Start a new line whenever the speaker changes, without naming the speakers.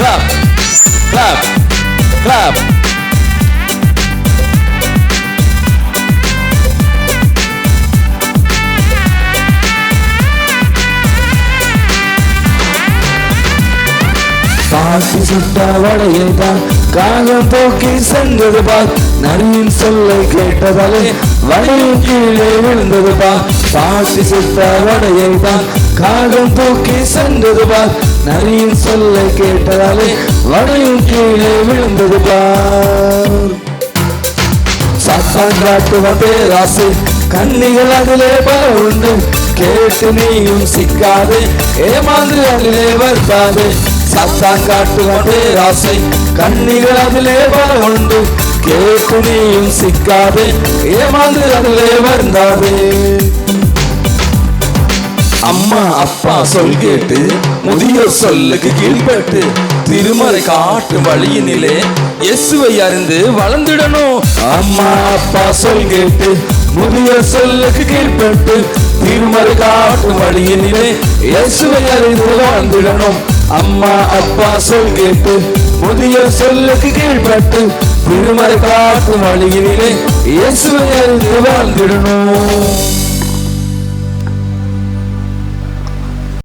clap, clap, clap. பாசி சுட்ட வடையைதான் காகம் போக்கி சென்றது பா நரியின் சொல்லை கேட்டதாலே வடையும் கீழே விழுந்தது பா பாசி சுட்ட வடையைதான் காகம் போக்கி சென்றது பா நரியின் சொல்லை கேட்டதாலே வடையும் கீழே விழுந்தது பார். சாத்தான் காட்டுவன் பேராசை கண்ணிகள் அதிலே பல உண்டு கேட்டு நீயும் சிக்காது ஏமாந்து அதிலே வருத்தாது. சாத்தான் காட்டுவன் பேராசை கண்ணிகள் அதிலே பல உண்டு கேட்டு நீயும் சிக்காது ஏமாந்து அதிலே வருந்தாது. அம்மா அப்பா சொல் கேட்டு முதியோர் சொல்லுக்கு கீழ்பட்டு திருமறை காட்டு வழியினிலே இயேசுவை அறிந்து வளர்ந்திடணும். அம்மா அப்பா சொல் கேட்டு முதியோர் சொல்லுக்கு கீழ்பட்டு திருமறை காட்டு வழியினிலே இயேசுவை அறிந்து வாழ்ந்திடணும் அம்மா அப்பா சொல் கேட்டு முதியோர் சொல்லுக்கு கீழ்பட்டு திருமறை காட்டு வழியினிலே இயேசுவை அறிந்து வாழ்ந்திடணும்